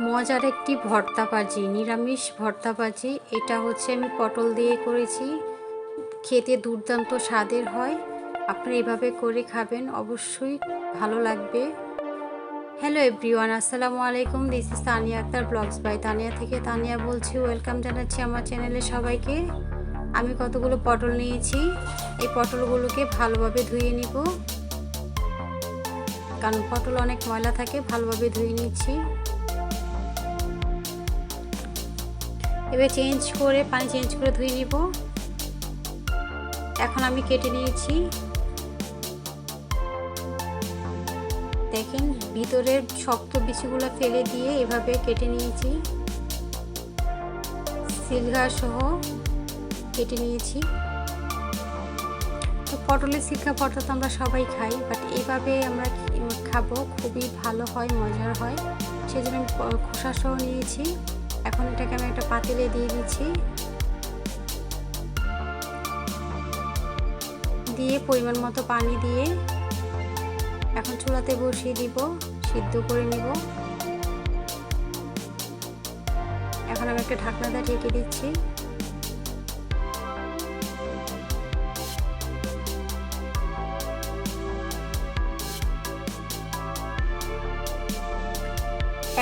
মজার একটি ভর্তা ভাজি নিরামিষ ভর্তা ভাজি এটা হচ্ছে আমি পটল দিয়ে করেছি। খেতে দুর্দান্ত স্বাদের হয়। আপনারা এভাবে করে খাবেন, অবশ্যই ভালো লাগবে। হ্যালো এভরিওয়ান আসসালামু আলাইকুম। This is Tania Akter blogs by Tania থেকে তানিয়া বলছি। ওয়েলকাম জানাচ্ছি আমার চ্যানেলে সবাইকে। আমি কতগুলো পটল নিয়েছি। এই পটলগুলোকে ভালোভাবে ধুয়ে নিব। কারণ পটল অনেক ময়লা থাকে, ভালোভাবে ধুয়ে নিচ্ছি। এবার চেঞ্জ করে পানি চেঞ্জ করে ধুয়ে নিব। এখন আমি কেটে নিয়েছি। দেখেন ভিতরের শক্ত বিচিগুলো ফেলে দিয়ে এভাবে কেটে নিয়েছি। সিলঘা সহ কেটে নিয়েছি। তো পটলের সিলঘা পটল তো আমরা সবাই খাই বাট এইভাবে আমরা খাব, খুবই ভালো হয়, মজার হয়। সেজন্য খোসা সহ নিয়েছি। এখন এটাকে আমি একটা পাতিলে দিয়ে দিচ্ছি। দিয়ে পরিমাণ মতো পানি দিয়ে এখন চুলাতে বসিয়ে দিব, সিদ্ধ করে নিব। এখন আমি একটা ঢাকনা দিয়ে ঢেকে দিচ্ছি।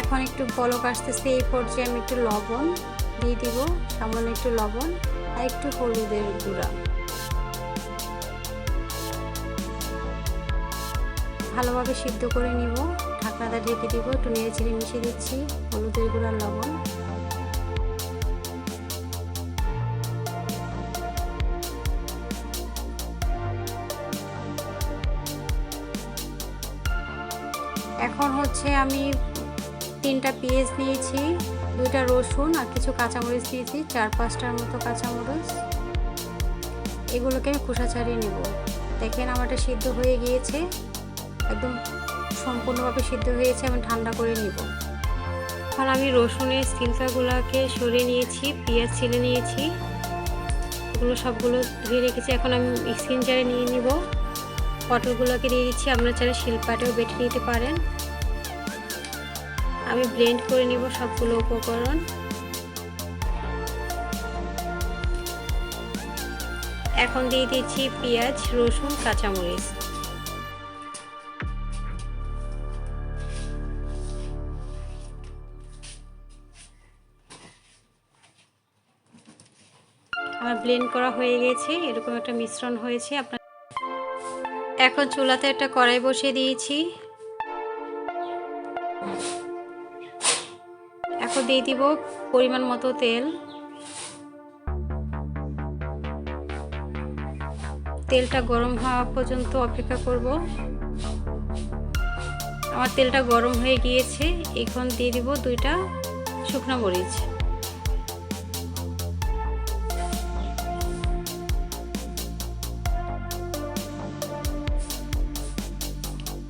এখন একটু বলক আসতেছে, এই পর্যায়ে আমি একটু লবণ দিয়ে দিব, সামান্য একটু লবণ আর একটু হলুদের গুঁড়া। ভালোভাবে সিদ্ধ করে নিব, ঢাকনাটা ঢেকে দিব, একটু নেড়ে চেড়ে মিশিয়ে দিচ্ছি, হলুদের গুঁড়া লবণ। এখন হচ্ছে আমি তিনটা পেঁয়াজ নিয়েছি, দুইটা রসুন আর কিছু কাঁচামরিচ নিয়েছি চার পাঁচটার মতো কাঁচামরিচ। এগুলোকে আমি খোসা ছাড়িয়ে নেব। দেখেন আমারটা সিদ্ধ হয়ে গিয়েছে, একদম সম্পূর্ণভাবে সিদ্ধ হয়েছে, আমি ঠান্ডা করে নিব। এখন আমি রসুনের সিলকাগুলোকে সরিয়ে নিয়েছি, পেঁয়াজ ছিলে নিয়েছি। এগুলো সবগুলো ধুয়ে রেখেছি, এখন আমি মিক্সিং জারে নিয়ে নিব। পটলগুলোকে দিয়ে দিচ্ছি, আপনারা চাইলে শিলপাটেও বেটে নিতে পারেন। আমি ব্লেন্ড করে নিব সবগুলো উপকরণ। এখন দিয়ে দিচ্ছি পেঁয়াজ, রসুন, কাঁচামরিচ। আমার ব্লেন্ড করা হয়ে গেছে, এরকম একটা মিশ্রণ হয়েছে। আপনার এখন চুলাতে একটা কড়াই বসিয়ে দিয়েছি। দিয়ে দিব পরিমাণ মতো তেল। তেলটা গরম হওয়া পর্যন্ত অপেক্ষা করব। আমার তেলটা গরম হয়ে গিয়েছে, এখন দিয়ে দিব দুইটা শুকনো মরিচ।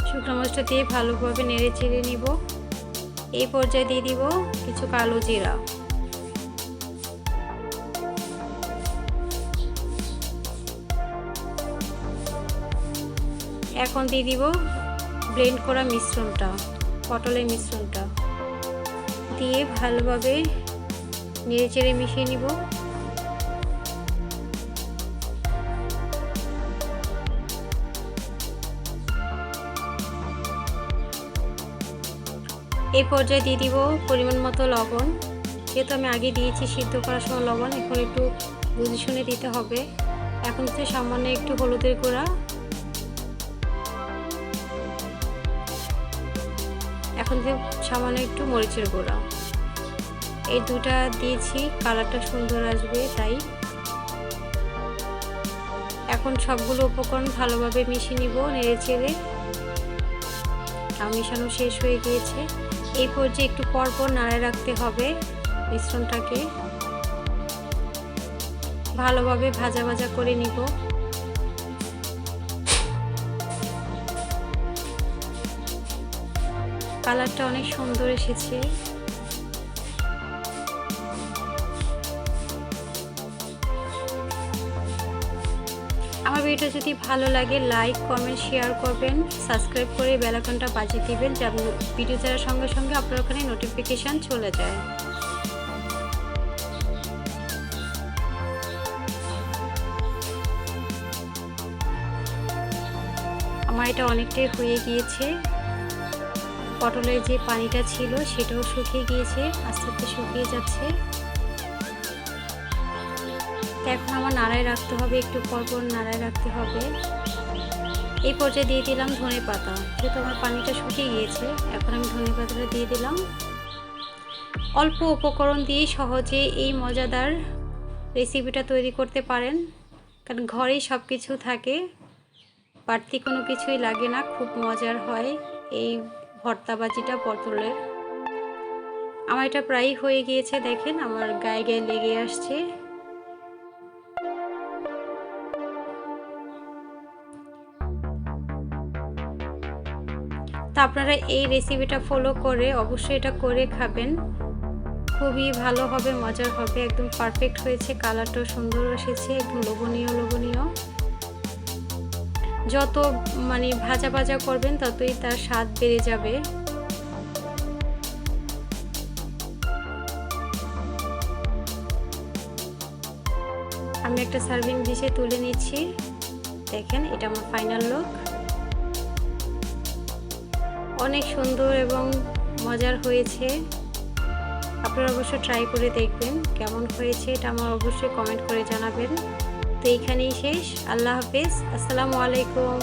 শুকনো মরিচটা দিয়ে ভালোভাবে নেড়ে চেড়ে নিব। এই পর্যায়ে দিয়ে দিব কিছু কালো জিরা। এখন দিয়ে দিব ব্লেন্ড করা মিশ্রণটা, পটলের মিশ্রণটা। দিয়ে ভালোভাবে নেড়ে চেড়ে মিশিয়ে নিব। এই পর্যায়ে দিয়ে দিব পরিমাণ মতো লবণ। যেহেতু আমি আগে দিয়েছি সিদ্ধ করার সময় লবণ, এখন একটু বুঝে শুনে দিতে হবে। এখন হচ্ছে সামান্য একটু হলুদের গুঁড়া। এখন যে সামান্য একটু মরিচের গুঁড়া। এই দুটা দিয়েছি, কালারটা সুন্দর আসবে তাই। এখন সবগুলো উপকরণ ভালোভাবে মিশিয়ে নিব নেড়ে চেড়ে মিশানো শেষ হয়ে গিয়েছে। এই পর্যায়ে একটু পরপর নাড়ে রাখতে হবে মিশ্রণটাকে। ভালোভাবে ভাজা ভাজা করে নিব। কালারটা অনেক সুন্দর এসেছে। আমার ভিডিও যদি ভালো লাগে লাইক কমেন্ট শেয়ার করবেন। সাবস্ক্রাইব করে বেলাকনটা বাজিয়ে দিবেন যেন ভিডিও দেওয়ার সঙ্গে সঙ্গে আপনার ওখানে নোটিফিকেশান চলে যায়। আমার এটা অনেকটাই হয়ে গিয়েছে। পটলের যে পানিটা ছিল, সেটাও শুকিয়ে গিয়েছে, আস্তে আস্তে শুকিয়ে যাচ্ছে। এখন আমার নাড়ায় রাখতে হবে, একটু পর পর নাড়ায় রাখতে হবে। এই পর্যায়ে দিয়ে দিলাম ধনে পাতা। যেহেতু আমার পানিটা শুকিয়ে গিয়েছে, এখন আমি ধনে পাতাটা দিয়ে দিলাম। অল্প উপকরণ দিয়ে সহজে এই মজাদার রেসিপিটা তৈরি করতে পারেন। কারণ ঘরেই সব কিছু থাকে, বাড়তি কোনো কিছুই লাগে না, খুব মজার হয় এই ভর্তাবাজিটা পটলের। আমার এটা প্রায়ই হয়ে গিয়েছে, দেখেন, আমার গায়ে গায়ে লেগে আসছে। তা আপনারা এই রেসিপিটা ফলো করে অবশ্যই এটা করে খাবেন। খুবই ভালো হবে, মজার হবে, একদম পারফেক্ট হয়েছে কালারটাও সুন্দর এসেছে, একদম লোভনীয় লোভনীয়। যত মানে ভাজা ভাজা করবেন ততই তার স্বাদ বেড়ে যাবে। আমি একটা সার্ভিং ডিশে তুলে নিচ্ছি। দেখেন, এটা আমার ফাইনাল লুক অনেক সুন্দর এবং মজার হয়েছে। আপনারা অবশ্যই ট্রাই করে দেখবেন কেমন হয়েছে এটা আমার অবশ্যই কমেন্ট করে জানাবেন। তো এইখানেই শেষ। আল্লাহ হাফেজ। আসসালামু আলাইকুম।